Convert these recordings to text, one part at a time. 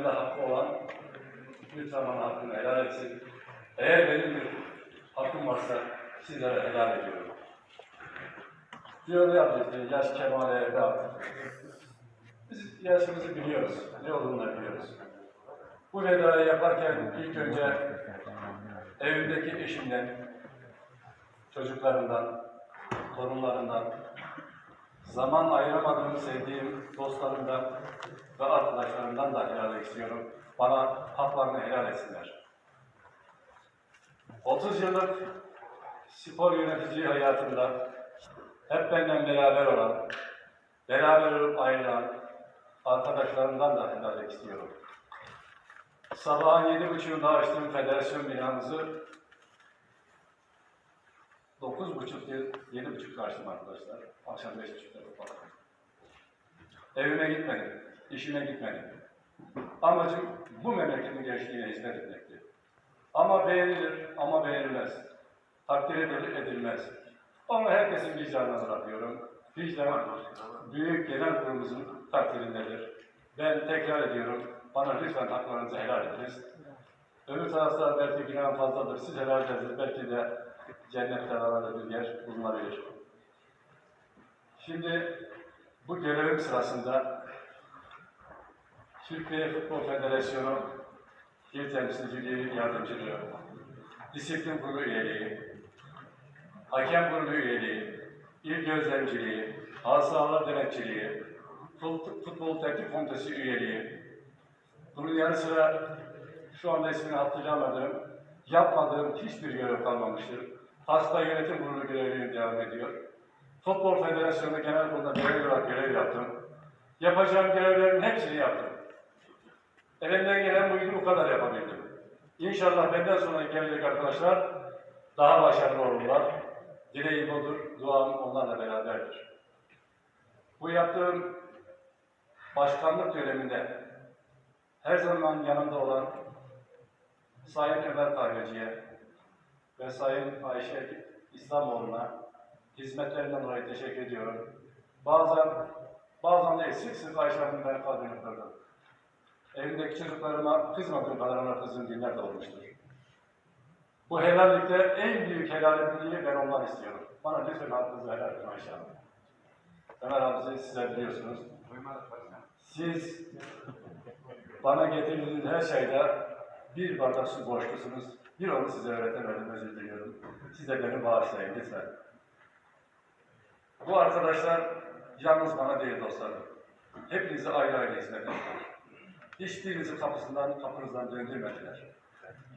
üzerinde hakkı olan lütfen bana hakkını helal etsin. Eğer benim bir hakkım varsa sizlere helal ediyorum. Diyor ya işte yaş kemale artık. Biz yaşımızı biliyoruz, ne olduğunu biliyoruz. Bu vedayı yaparken ilk önce evimdeki eşimden, çocuklarından, torunlarından, zaman ayıramadığım, sevdiğim dostlarımdan ve arkadaşlarımdan da helal istiyorum. Bana haklarını helal etsinler. 30 yıllık spor yönetici hayatımda hep benden beraber olan, beraber olup ayrılan arkadaşlarımdan da helal istiyorum. Sabahın yedi buçuğunda açtığım federasyon binamızı dokuz buçuk yedi buçukta açtım arkadaşlar. Akşam beş buçukta kapattım. Evime gitmedim, işime gitmedim. Amacım bu memleketin gençliğine hizmet etmekti. Ama beğenilir, ama beğenilmez. Takdir edilir, edilmez. Onu herkesin vicdanına bırakıyorum. Vicdan, büyük genel kurumumuzun takdirindedir. Ben tekrar ediyorum, bana lütfen haklarınızı helal ediniz. Öbür tarafta belki günahım fazladır, siz helal ediniz, belki de cennette arada bir yer bulunabilir. Şimdi bu görevim sırasında Türkiye Futbol Federasyonu il temsilciliği yardımcılığı, disiplin kurulu üyeliği, hakem kurulu üyeliği, il gözlemciliği, hasalar denetçiliği, fut- futbol teknik komitesi üyeliği, bunun yanı sıra şu anda ismini hatırlamadığım, yapmadığım hiçbir görev kalmamıştır. Hasta yönetim kurulu görevim devam ediyor. Futbol Federasyonu Genel Kurulu'nda görev olarak görev yaptım. Yapacağım görevlerin hepsini yaptım. Elimden gelen buydu, bu kadar yapabildim. İnşallah benden sonra gelecek arkadaşlar daha başarılı olurlar. Dileğim odur, duam onlarla beraberdir. Bu yaptığım başkanlık döneminde her zaman yanımda olan Sayın Ömer Kahveci'ye ve Sayın Ayşe İslamoğlu'na hizmetlerinden dolayı teşekkür ediyorum. Bazen, bazen değil, sık sık Ayşe Hanım'ın ben kalbini kırdım. Evimdeki çocuklarıma kızmadığım kadar ona kızdığım günler de olmuştur. Bu helallikte en büyük helalliği ben ondan istiyorum. Bana lütfen hakkınızı helal edin Ayşe Hanım. Ömer abi sizler biliyorsunuz. Siz bana getirdiğiniz her şeyde bir bardak su borçlusunuz. Bir onu size öğretemedim, özür diliyorum. Siz de beni bağışlayın lütfen. Bu arkadaşlar yalnız bana değil dostlarım. Hepinize ayrı ayrı hizmet ettiler. Hiçbirinizi kapısından, kapınızdan döndürmediler.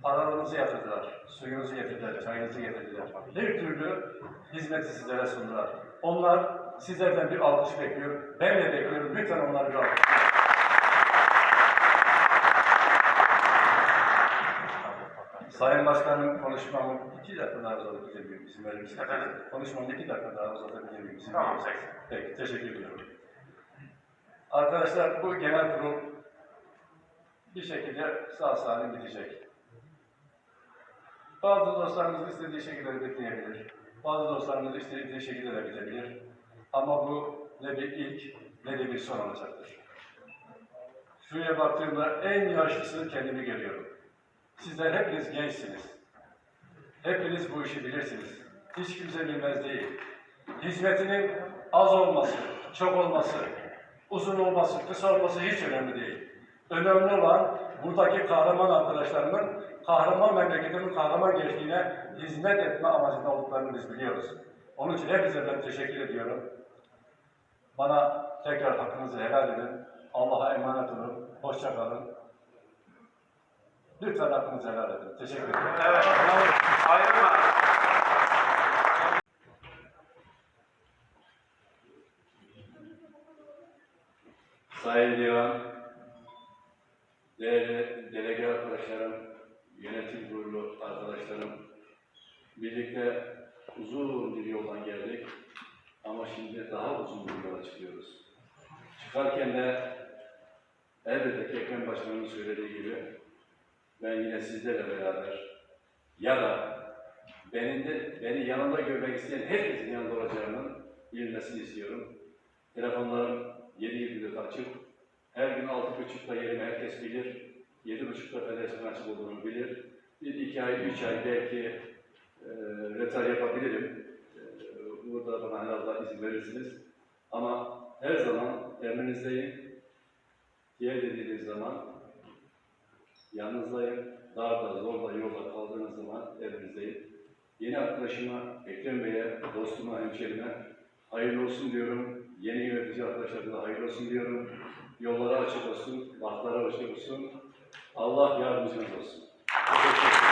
Paralarınızı yatırdılar, suyunuzu getirdiler, çayınızı getirdiler. Her türlü hizmeti sizlere sundular. Onlar sizlerden bir alkış bekliyor. Ben de bekliyorum. Lütfen onları bir alkış. Sayın Başkanım konuşmamı iki dakika daha uzatabilir miyim? İzin verir misiniz? Konuşmamı iki dakika daha uzatabilir miyim? İzin verir misiniz? Peki, teşekkür ediyorum. Arkadaşlar bu genel kurul bir şekilde sağ salim gidecek. Bazı dostlarımız istediği şekilde bekleyebilir. Bazı dostlarımız istediği şekilde de bitebilir. Ama bu ne bir ilk ne de bir son olacaktır. Şuraya baktığımda en yaşlısını kendimi görüyorum. Sizler hepiniz gençsiniz. Hepiniz bu işi bilirsiniz. Hiç kimse bilmez değil. Hizmetinin az olması, çok olması, uzun olması, kısa olması hiç önemli değil. Önemli olan buradaki kahraman arkadaşlarımın kahraman memleketimin kahraman gençliğine hizmet etme amacında olduklarını biz biliyoruz. Onun için hepinize ben teşekkür ediyorum. Bana tekrar hakkınızı helal edin. Allah'a emanet olun. Hoşça kalın. Lütfen hakkınızı helal edin. Teşekkür ederim. Evet. Ayrılma. Sayın Divan, değerli delege arkadaşlarım, yönetim kurulu arkadaşlarım, birlikte uzun bir yoldan geldik ama şimdi daha uzun bir yola çıkıyoruz. Çıkarken de elbette ki Ekrem Başkan'ın söylediği gibi ben yine sizlerle beraber ya da beni, de, beni yanımda görmek isteyen herkesin yanında olacağının bilmesini istiyorum. Telefonlarım 7-24 açık. Her gün altı buçukta yerimi herkes bilir. Yedi buçukta federasyon açık olduğunu bilir. Bir iki ay, üç ay belki e, retar yapabilirim. E, burada bana herhalde izin verirsiniz. Ama her zaman emrinizdeyim. Diğer dediğiniz zaman yalnızdayım. Darda, zorda, yolda kaldığınız zaman emrinizdeyim. Yeni arkadaşıma, Ekrem Bey'e, dostuma, hemşerime hayırlı olsun diyorum. Yeni yönetici arkadaşlarına da hayırlı olsun diyorum. Yolları açık olsun, bahtları açık olsun. Allah yardımcınız olsun. Teşekkür ederim.